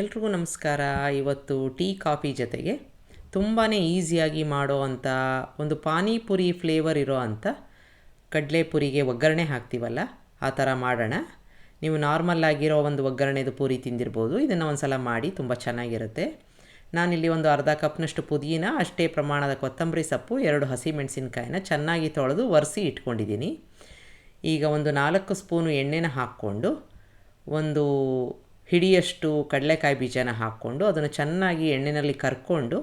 ಎಲ್ರಿಗೂ ನಮಸ್ಕಾರ. ಇವತ್ತು ಟೀ, ಕಾಫಿ ಜೊತೆಗೆ ತುಂಬಾ ಈಸಿಯಾಗಿ ಮಾಡೋ ಅಂಥ ಒಂದು ಪಾನಿಪುರಿ ಫ್ಲೇವರ್ ಇರೋ ಅಂಥ ಕಡಲೆಪುರಿಗೆ ಒಗ್ಗರಣೆ ಹಾಕ್ತೀವಲ್ಲ, ಆ ಥರ ಮಾಡೋಣ. ನೀವು ನಾರ್ಮಲ್ ಆಗಿರೋ ಒಂದು ಒಗ್ಗರಣೆದು ಪೂರಿ ತಿಂದಿರ್ಬೋದು. ಇದನ್ನು ಒಂದು ಸಲ ಮಾಡಿ ತುಂಬ ಚೆನ್ನಾಗಿರುತ್ತೆ. ನಾನಿಲ್ಲಿ ಒಂದು ಅರ್ಧ ಕಪ್ನಷ್ಟು ಪುದೀನ, ಅಷ್ಟೇ ಪ್ರಮಾಣದ ಕೊತ್ತಂಬರಿ ಸೊಪ್ಪು, ಎರಡು ಹಸಿಮೆಣಸಿನ್ಕಾಯಿನ ಚೆನ್ನಾಗಿ ತೊಳೆದು ಒರೆಸಿ ಇಟ್ಕೊಂಡಿದ್ದೀನಿ. ಈಗ ಒಂದು ನಾಲ್ಕು ಸ್ಪೂನು ಎಣ್ಣೆನ ಹಾಕ್ಕೊಂಡು ಒಂದು ಹಿಡಿಯಷ್ಟು ಕಡಲೆಕಾಯಿ ಬೀಜನ ಹಾಕ್ಕೊಂಡು ಅದನ್ನು ಚೆನ್ನಾಗಿ ಎಣ್ಣೆಯಲ್ಲಿ ಕರ್ಕೊಂಡು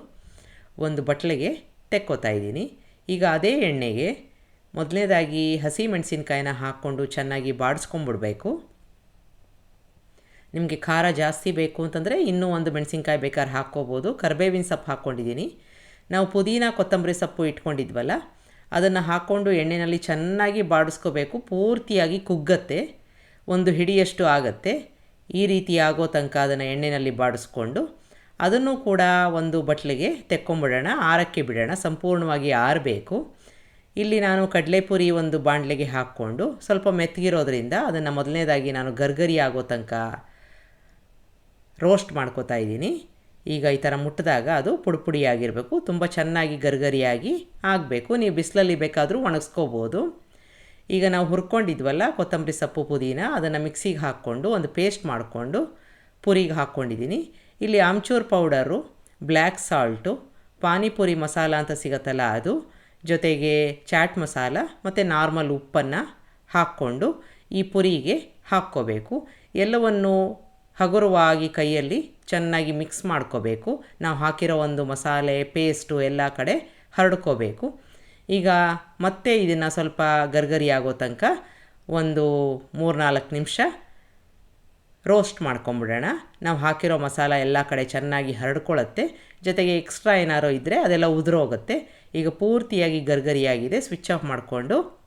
ಒಂದು ಬಟ್ಲಿಗೆ ತೆಕ್ಕೋತಾ ಇದ್ದೀನಿ. ಈಗ ಅದೇ ಎಣ್ಣೆಗೆ ಮೊದಲನೇದಾಗಿ ಹಸಿ ಮೆಣಸಿನ್ಕಾಯಿನ ಹಾಕ್ಕೊಂಡು ಚೆನ್ನಾಗಿ ಬಾಡಿಸ್ಕೊಂಬಿಡ್ಬೇಕು. ನಿಮಗೆ ಖಾರ ಜಾಸ್ತಿ ಬೇಕು ಅಂತಂದರೆ ಇನ್ನೂ ಒಂದು ಮೆಣಸಿನ್ಕಾಯಿ ಬೇಕಾದ್ರೆ ಹಾಕ್ಕೋಬೋದು. ಕರ್ಬೇವಿನ ಸೊಪ್ಪು ಹಾಕ್ಕೊಂಡಿದ್ದೀನಿ. ನಾವು ಪುದೀನ ಕೊತ್ತಂಬರಿ ಸೊಪ್ಪು ಇಟ್ಕೊಂಡಿದ್ವಲ್ಲ, ಅದನ್ನು ಹಾಕ್ಕೊಂಡು ಎಣ್ಣೆಯಲ್ಲಿ ಚೆನ್ನಾಗಿ ಬಾಡಿಸ್ಕೋಬೇಕು. ಪೂರ್ತಿಯಾಗಿ ಕುಗ್ಗತ್ತೆ. ಒಂದು ಹಿಡಿಯಷ್ಟು ಆಗತ್ತೆ. ಈ ರೀತಿ ಆಗೋ ತನಕ ಅದನ್ನು ಎಣ್ಣೆಯಲ್ಲಿ ಬಾಡಿಸ್ಕೊಂಡು ಅದನ್ನು ಕೂಡ ಒಂದು ಬಟ್ಲಿಗೆ ತೆಕ್ಕೊಂಬಿಡೋಣ, ಆರಕ್ಕೆ ಬಿಡೋಣ, ಸಂಪೂರ್ಣವಾಗಿ ಆರಬೇಕು. ಇಲ್ಲಿ ನಾನು ಕಡಲೆಪುರಿ ಒಂದು ಬಾಣಲೆಗೆ ಹಾಕ್ಕೊಂಡು ಸ್ವಲ್ಪ ಮೆತ್ತಗಿರೋದ್ರಿಂದ ಅದನ್ನು ಮೊದಲನೇದಾಗಿ ನಾನು ಗರ್ಗರಿ ಆಗೋ ತನಕ ರೋಸ್ಟ್ ಮಾಡ್ಕೋತಾ ಇದ್ದೀನಿ. ಈಗ ಈ ಥರ ಮುಟ್ಟಿದಾಗ ಅದು ಪುಡಿ ಪುಡಿಯಾಗಿರಬೇಕು ತುಂಬ ಚೆನ್ನಾಗಿ ಗರ್ಗರಿಯಾಗಿ ಆಗಬೇಕು. ನೀವು ಬಿಸಿಲಲ್ಲಿ ಬೇಕಾದರೂ ಒಣಗಿಸ್ಕೋಬೋದು. ಈಗ ನಾವು ಹುರ್ಕೊಂಡಿದ್ವಲ್ಲ, ಕೊತ್ತಂಬರಿ ಸೊಪ್ಪು ಪುದೀನ, ಅದನ್ನು ಮಿಕ್ಸಿಗೆ ಹಾಕ್ಕೊಂಡು ಒಂದು ಪೇಸ್ಟ್ ಮಾಡಿಕೊಂಡು ಪುರಿಗೆ ಹಾಕ್ಕೊಂಡಿದ್ದೀನಿ ಇಲ್ಲಿ amchur powder, black salt, panipuri masala ಅಂತ ಸಿಗುತ್ತಲ್ಲ ಅದು, ಜೊತೆಗೆ ಚಾಟ್ ಮಸಾಲ ಮತ್ತು ನಾರ್ಮಲ್ ಉಪ್ಪನ್ನು ಹಾಕ್ಕೊಂಡು ಈ ಪುರಿಗೆ ಹಾಕ್ಕೋಬೇಕು. ಎಲ್ಲವನ್ನು ಹಗುರವಾಗಿ ಕೈಯಲ್ಲಿ ಚೆನ್ನಾಗಿ ಮಿಕ್ಸ್ ಮಾಡ್ಕೋಬೇಕು. ನಾವು ಹಾಕಿರೋ ಒಂದು ಮಸಾಲೆ, ಪೇಸ್ಟು ಎಲ್ಲ ಕಡೆ ಹರಡ್ಕೋಬೇಕು. ಈಗ ಮತ್ತೆ ಇದನ್ನು ಸ್ವಲ್ಪ ಗರ್ಗರಿ ಆಗೋ ತನಕ ಒಂದು ಮೂರು ನಾಲ್ಕು ನಿಮಿಷ ರೋಸ್ಟ್ ಮಾಡ್ಕೊಂಬಿಡೋಣ. ನಾವು ಹಾಕಿರೋ ಮಸಾಲ ಎಲ್ಲ ಕಡೆ ಚೆನ್ನಾಗಿ ಹರಡ್ಕೊಳ್ಳುತ್ತೆ ಜೊತೆಗೆ ಎಕ್ಸ್ಟ್ರಾ ಏನಾರು ಇದ್ದರೆ ಅದೆಲ್ಲ ಉದುರೋಗುತ್ತೆ. ಈಗ ಪೂರ್ತಿಯಾಗಿ ಗರ್ಗರಿಯಾಗಿದೆ. ಸ್ವಿಚ್ ಆಫ್ ಮಾಡಿಕೊಂಡು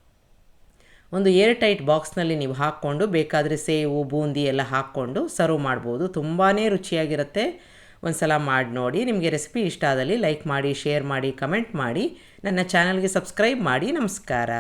ಒಂದು ಏರ್ ಟೈಟ್ ಬಾಕ್ಸ್ನಲ್ಲಿ ನೀವು ಹಾಕ್ಕೊಂಡು ಬೇಕಾದರೆ ಸೇವು, ಬೂಂದಿ ಎಲ್ಲ ಹಾಕ್ಕೊಂಡು ಸರ್ವ್ ಮಾಡ್ಬೋದು. ತುಂಬಾ ರುಚಿಯಾಗಿರುತ್ತೆ. ಒಂದು ಸಲ ಮಾಡಿ ನೋಡಿ. ನಿಮಗೆ ರೆಸಿಪಿ ಇಷ್ಟ ಆದಲ್ಲಿ ಲೈಕ್ ಮಾಡಿ ಶೇರ್ ಮಾಡಿ ಕಮೆಂಟ್ ಮಾಡಿ. ನನ್ನ ಚಾನಲ್ಗೆ ಸಬ್ಸ್ಕ್ರೈಬ್ ಮಾಡಿ. ನಮಸ್ಕಾರ.